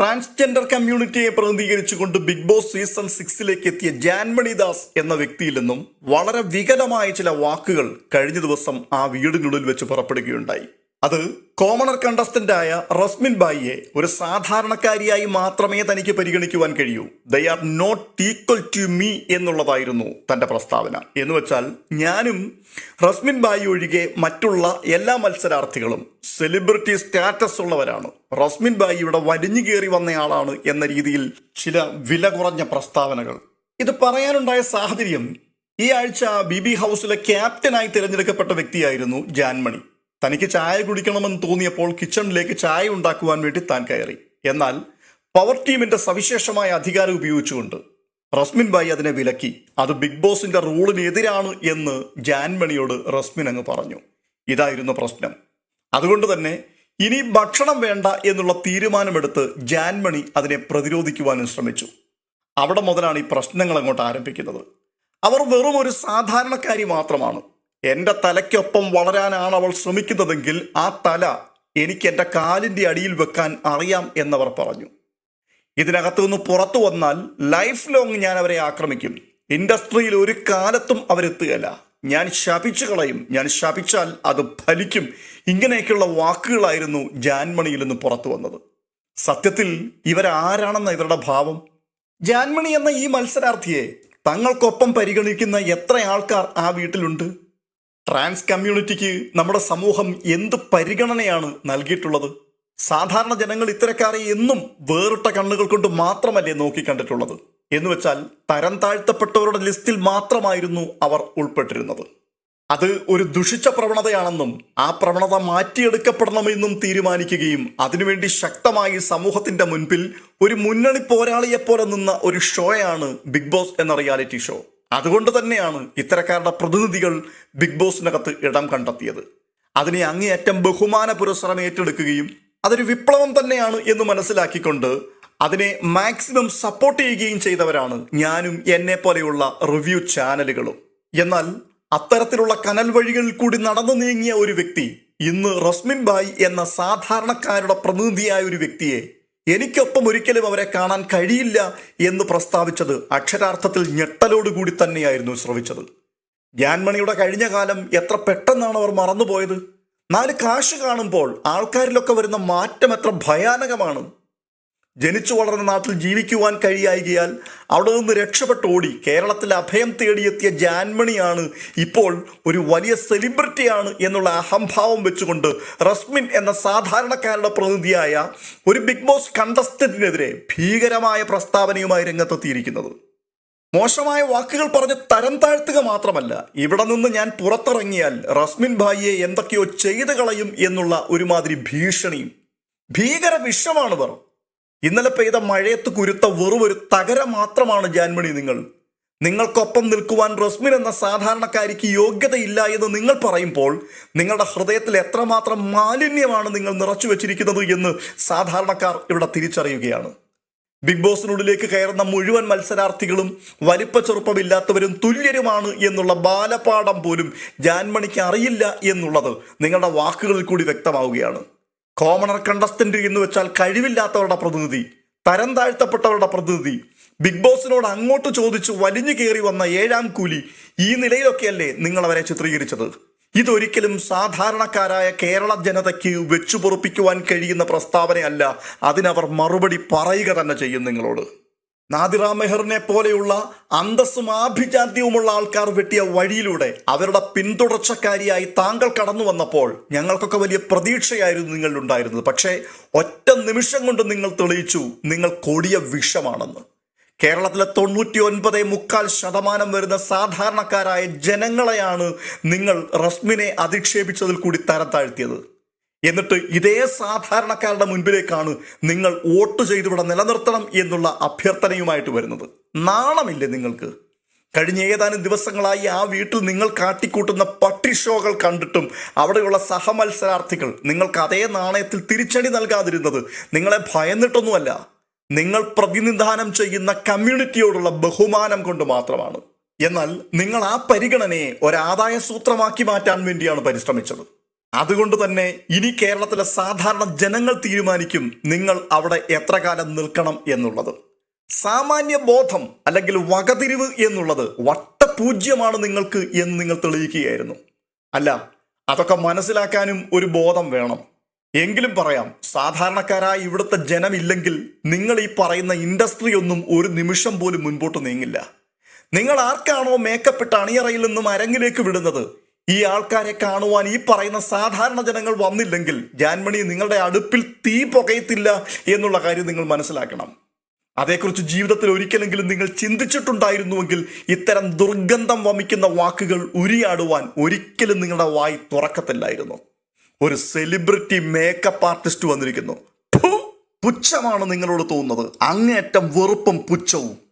Transgender കമ്മ്യൂണിറ്റിയെ പ്രതിനിധീകരിച്ചുകൊണ്ട് Big Boss season സിക്സിലേക്ക് എത്തിയ ജാൻമണി ദാസ് എന്ന വ്യക്തിയിൽ നിന്നും വളരെ വികലമായ ചില വാക്കുകൾ കഴിഞ്ഞ ദിവസം ആ വീടിനുള്ളിൽ വെച്ച് പുറപ്പെടുകയുണ്ടായി. അത് കോമണർ കണ്ടസ്റ്റന്റായ റസ്മിൻ ബായിയെ ഒരു സാധാരണക്കാരിയായി മാത്രമേ തനിക്ക് പരിഗണിക്കുവാൻ കഴിയൂ. They are not equal to me എന്നുള്ളതായിരുന്നു തന്റെ പ്രസ്താവന. എന്ന് വെച്ചാൽ ഞാനും റസ്മിൻ ബായി ഒഴികെ മറ്റുള്ള എല്ലാ മത്സരാർത്ഥികളും സെലിബ്രിറ്റി സ്റ്റാറ്റസ് ഉള്ളവരാണ്. റസ്മിൻ ബായിയുടെ വലിഞ്ഞു കയറി വന്നയാളാണ് എന്ന രീതിയിൽ ചില വില കുറഞ്ഞ പ്രസ്താവനകൾ. ഇത് പറയാനുണ്ടായ സാഹചര്യം ഈ ആഴ്ച ബി ബി ഹൗസിലെ ക്യാപ്റ്റനായി തിരഞ്ഞെടുക്കപ്പെട്ട വ്യക്തിയായിരുന്നു ജാൻമണി. തനിക്ക് ചായ കുടിക്കണമെന്ന് തോന്നിയപ്പോൾ കിച്ചണിലേക്ക് ചായ ഉണ്ടാക്കുവാൻ വേണ്ടി താൻ കയറി. എന്നാൽ പവർ ടീമിന്റെ സവിശേഷമായ അധികാരം ഉപയോഗിച്ചുകൊണ്ട് റസ്മിൻ ബായി അതിനെ വിലക്കി. അത് ബിഗ് ബോസിന്റെ റൂളിനെതിരാണ് എന്ന് ജാൻമണിയോട് റസ്മിൻ അങ്ങ് പറഞ്ഞു. ഇതായിരുന്നു പ്രശ്നം. അതുകൊണ്ട് തന്നെ ഇനി ഭക്ഷണം വേണ്ട എന്നുള്ള തീരുമാനമെടുത്ത് ജാൻമണി അതിനെ പ്രതിരോധിക്കുവാനും ശ്രമിച്ചു. അവിടെ മുതലാണ് ഈ പ്രശ്നങ്ങൾ അങ്ങോട്ട് ആരംഭിക്കുന്നത്. അവർ വെറും ഒരു സാധാരണക്കാരി മാത്രമാണ്. എന്റെ തലയ്ക്കൊപ്പം വളരാനാണ് അവൾ ശ്രമിക്കുന്നതെങ്കിൽ ആ തല എനിക്ക് എന്റെ കാലിന്റെ അടിയിൽ വെക്കാൻ അറിയാം എന്നവർ പറഞ്ഞു. ഇതിനകത്തു നിന്ന് പുറത്തു വന്നാൽ ലൈഫ് ലോങ് ഞാൻ അവരെ ആക്രമിക്കും. ഇൻഡസ്ട്രിയിൽ ഒരു കാലത്തും അവരെത്തുകയല്ല. ഞാൻ ശപിച്ചു കളയും. ഞാൻ ശപിച്ചാൽ അത് ഫലിക്കും. ഇങ്ങനെയൊക്കെയുള്ള വാക്കുകളായിരുന്നു ജാൻമണിയിൽ നിന്ന് പുറത്തു വന്നത്. സത്യത്തിൽ ഇവരാരാണെന്ന ഇവരുടെ ഭാവം? ജാൻമണി എന്ന ഈ മത്സരാർത്ഥിയെ തങ്ങൾക്കൊപ്പം പരിഗണിക്കുന്ന എത്ര ആൾക്കാർ ആ വീട്ടിലുണ്ട്? ട്രാൻസ് കമ്മ്യൂണിറ്റിക്ക് നമ്മുടെ സമൂഹം എന്ത് പരിഗണനയാണ് നൽകിയിട്ടുള്ളത്? സാധാരണ ജനങ്ങൾ ഇത്തരക്കാരെ എന്നും വേറിട്ട കണ്ണുകൾ കൊണ്ട് മാത്രമല്ലേ നോക്കിക്കണ്ടിട്ടുള്ളത്? എന്ന് വെച്ചാൽ തരം താഴ്ത്തപ്പെട്ടവരുടെ ലിസ്റ്റിൽ മാത്രമായിരുന്നു അവർ ഉൾപ്പെട്ടിരുന്നത്. അത് ഒരു ദുഷിച്ച പ്രവണതയാണെന്നും ആ പ്രവണത മാറ്റിയെടുക്കപ്പെടണമെന്നും തീരുമാനിക്കുകയും അതിനുവേണ്ടി ശക്തമായി സമൂഹത്തിന്റെ മുൻപിൽ ഒരു മുന്നണി പോരാളിയെപ്പോലെ നിന്ന ഒരു ഷോയാണ് ബിഗ് ബോസ് എന്ന റിയാലിറ്റി ഷോ. അതുകൊണ്ട് തന്നെയാണ് ഇത്തരക്കാരുടെ പ്രതിനിധികൾ ബിഗ് ബോസിനകത്ത് ഇടം കണ്ടെത്തിയത്. അതിനെ അങ്ങേയറ്റം ബഹുമാന പുരസ്സരം ഏറ്റെടുക്കുകയും അതൊരു വിപ്ലവം തന്നെയാണ് എന്ന് മനസ്സിലാക്കിക്കൊണ്ട് അതിനെ മാക്സിമം സപ്പോർട്ട് ചെയ്യുകയും ചെയ്തവരാണ് ഞാനും എന്നെ പോലെയുള്ള റിവ്യൂ ചാനലുകളും. എന്നാൽ അത്തരത്തിലുള്ള കനൽ വഴികളിൽ കൂടി നടന്നു നീങ്ങിയ ഒരു വ്യക്തി ഇന്ന് റസ്മിൻ ബായ് എന്ന സാധാരണക്കാരുടെ പ്രതിനിധിയായ ഒരു വ്യക്തിയെ എനിക്കൊപ്പം ഒരിക്കലും അവരെ കാണാൻ കഴിയില്ല എന്ന് പ്രസ്താവിച്ചത് അക്ഷരാർത്ഥത്തിൽ ഞെട്ടലോടുകൂടി തന്നെയായിരുന്നു ശ്രവിച്ചത്. ജ്ഞാൻമണിയുടെ കഴിഞ്ഞ കാലം എത്ര പെട്ടെന്നാണ് അവർ മറന്നുപോയത്? നാല് കാശ് കാണുമ്പോൾ ആൾക്കാരിലൊക്കെ വരുന്ന മാറ്റം എത്ര ഭയാനകമാണ്. ജനിച്ചു വളർന്ന നാട്ടിൽ ജീവിക്കുവാൻ കഴിയായികയാൽ അവിടെ നിന്ന് രക്ഷപ്പെട്ടോടി കേരളത്തിൽ അഭയം തേടിയെത്തിയ ജാൻമണിയാണ് ഇപ്പോൾ ഒരു വലിയ സെലിബ്രിറ്റിയാണ് എന്നുള്ള അഹംഭാവം വെച്ചുകൊണ്ട് റസ്മിൻ എന്ന സാധാരണക്കാരുടെ പ്രതിനിധിയായ ഒരു ബിഗ് ബോസ് കണ്ടസ്റ്റന്റിനെതിരെ ഭീകരമായ പ്രസ്താവനയുമായി രംഗത്തെത്തിയിരിക്കുന്നത്. മോശമായ വാക്കുകൾ പറഞ്ഞ് തരം താഴ്ത്തുക മാത്രമല്ല ഇവിടെ നിന്ന് ഞാൻ പുറത്തിറങ്ങിയാൽ റസ്മിൻ ഭായിയെ എന്തൊക്കെയോ ചെയ്തു കളയും എന്നുള്ള ഒരുമാതിരി ഭീഷണിയും. ഭീകര വിഷമാണിവർ ഇന്നലെ പെയ്ത മഴയത്ത് കുരുത്ത വെറും ഒരു തകര മാത്രമാണ് ജാൻമണി നിങ്ങൾ. നിങ്ങൾക്കൊപ്പം നിൽക്കുവാൻ റസ്മിൻ എന്ന സാധാരണക്കാരിക്ക് യോഗ്യതയില്ല എന്ന് നിങ്ങൾ പറയുമ്പോൾ നിങ്ങളുടെ ഹൃദയത്തിൽ എത്രമാത്രം മാലിന്യമാണ് നിങ്ങൾ നിറച്ചു വെച്ചിരിക്കുന്നത് എന്ന് സാധാരണക്കാർ ഇവിടെ തിരിച്ചറിയുകയാണ്. ബിഗ് ബോസിനുള്ളിലേക്ക് കയറുന്ന മുഴുവൻ മത്സരാർത്ഥികളും വലിപ്പ ചെറുപ്പമില്ലാത്തവരും തുല്യരുമാണ് എന്നുള്ള ബാലപാഠം പോലും ജാൻമണിക്ക് അറിയില്ല എന്നുള്ളത് നിങ്ങളുടെ വാക്കുകളിൽ കൂടി വ്യക്തമാവുകയാണ്. കോമണർ കണ്ടസ്റ്റന്റ് എന്ന് വെച്ചാൽ കഴിവില്ലാത്തവരുടെ പ്രതിനിധി തരം താഴ്ത്തപ്പെട്ടവരുടെ പ്രതിനിധി. ബിഗ് ബോസിനോട് അങ്ങോട്ട് ചോദിച്ച് വലിഞ്ഞു കയറി വന്ന ഏഴാം കൂലി ഈ നിലയിലൊക്കെയല്ലേ നിങ്ങൾ അവരെ ചിത്രീകരിച്ചത്? ഇതൊരിക്കലും സാധാരണക്കാരായ കേരള ജനതയ്ക്ക് വെച്ചു പൊറുപ്പിക്കുവാൻ കഴിയുന്ന പ്രസ്താവനയല്ല. അതിനവർ മറുപടി പറയുക തന്നെ ചെയ്യും നിങ്ങളോട്. നാദിറ മെഹറിനെ പോലെയുള്ള അന്തസ്സും ആഭിജാത്യവുമുള്ള ആൾക്കാർ വെട്ടിയ വഴിയിലൂടെ അവരുടെ പിന്തുടർച്ചക്കാരിയായി താങ്കൾ കടന്നു വന്നപ്പോൾ ഞങ്ങൾക്കൊക്കെ വലിയ പ്രതീക്ഷയായിരുന്നു നിങ്ങളിലുണ്ടായിരുന്നത്. പക്ഷേ ഒറ്റ നിമിഷം കൊണ്ട് നിങ്ങൾ തെളിയിച്ചു നിങ്ങൾ കൊടിയ വിഷമാണെന്ന്. കേരളത്തിലെ തൊണ്ണൂറ്റി ഒൻപത് മുക്കാൽ ശതമാനം വരുന്ന സാധാരണക്കാരായ ജനങ്ങളെയാണ് നിങ്ങൾ റസ്മിനെ അധിക്ഷേപിച്ചതിൽ കൂടി തരം താഴ്ത്തിയത്. എന്നിട്ട് ഇതേ സാധാരണക്കാരുടെ മുൻപിലേക്കാണ് നിങ്ങൾ വോട്ട് ചെയ്ത് ഇവിടെ നിലനിർത്തണം എന്നുള്ള അഭ്യർത്ഥനയുമായിട്ട് വരുന്നത്. നാണമില്ലേ നിങ്ങൾക്ക്? കഴിഞ്ഞ ഏതാനും ദിവസങ്ങളായി ആ വീട്ടിൽ നിങ്ങൾ കാട്ടിക്കൂട്ടുന്ന പട്ടി ഷോകൾ കണ്ടിട്ടും അവിടെയുള്ള സഹമത്സരാർത്ഥികൾ നിങ്ങൾക്ക് അതേ നാണയത്തിൽ തിരിച്ചടി നൽകാതിരുന്നത് നിങ്ങളെ ഭയന്നിട്ടൊന്നുമല്ല. നിങ്ങൾ പ്രതിനിധാനം ചെയ്യുന്ന കമ്മ്യൂണിറ്റിയോടുള്ള ബഹുമാനം കൊണ്ട് മാത്രമാണ്. എന്നാൽ നിങ്ങൾ ആ പരിഗണനയെ ഒരാദായ സൂത്രമാക്കി മാറ്റാൻ വേണ്ടിയാണ് പരിശ്രമിച്ചത്. അതുകൊണ്ട് തന്നെ ഇനി കേരളത്തിലെ സാധാരണ ജനങ്ങൾ തീരുമാനിക്കും നിങ്ങൾ അവിടെ എത്ര കാലം നിൽക്കണം എന്നുള്ളത്. സാമാന്യ ബോധം അല്ലെങ്കിൽ വകതിരിവ് എന്നുള്ളത് വട്ടപൂജ്യമാണ് നിങ്ങൾക്ക് എന്ന് നിങ്ങൾ തെളിയിക്കുകയായിരുന്നു. അല്ല അതൊക്കെ മനസ്സിലാക്കാനും ഒരു ബോധം വേണം. എങ്കിലും പറയാം സാധാരണക്കാരായ ഇവിടുത്തെ ജനമില്ലെങ്കിൽ നിങ്ങൾ ഈ പറയുന്ന ഇൻഡസ്ട്രി ഒന്നും ഒരു നിമിഷം പോലും മുൻപോട്ട് നീങ്ങില്ല. നിങ്ങൾ ആർക്കാണോ മേക്കപ്പെട്ട് അണിയറയിൽ നിന്നും അരങ്ങിലേക്ക് വിടുന്നത്? ഈ ആൾക്കാരെ കാണുവാൻ ഈ പറയുന്ന സാധാരണ ജനങ്ങൾ വന്നില്ലെങ്കിൽ ജാൻമണി നിങ്ങളുടെ അടുപ്പിൽ തീ പുകയത്തില്ല എന്നുള്ള കാര്യം നിങ്ങൾ മനസ്സിലാക്കണം. അതേക്കുറിച്ച് ജീവിതത്തിൽ ഒരിക്കലെങ്കിലും നിങ്ങൾ ചിന്തിച്ചിട്ടുണ്ടായിരുന്നുവെങ്കിൽ ഇത്തരം ദുർഗന്ധം വമിക്കുന്ന വാക്കുകൾ ഉരിയാടുവാൻ ഒരിക്കലും നിങ്ങളുടെ വായി തുറക്കത്തില്ലായിരുന്നു. ഒരു സെലിബ്രിറ്റി മേക്കപ്പ് ആർട്ടിസ്റ്റ് വന്നിരിക്കുന്നു! പുച്ഛമാണ് നിങ്ങളോട് തോന്നുന്നത്. അങ്ങേയറ്റം വെറുപ്പും പുച്ഛവും.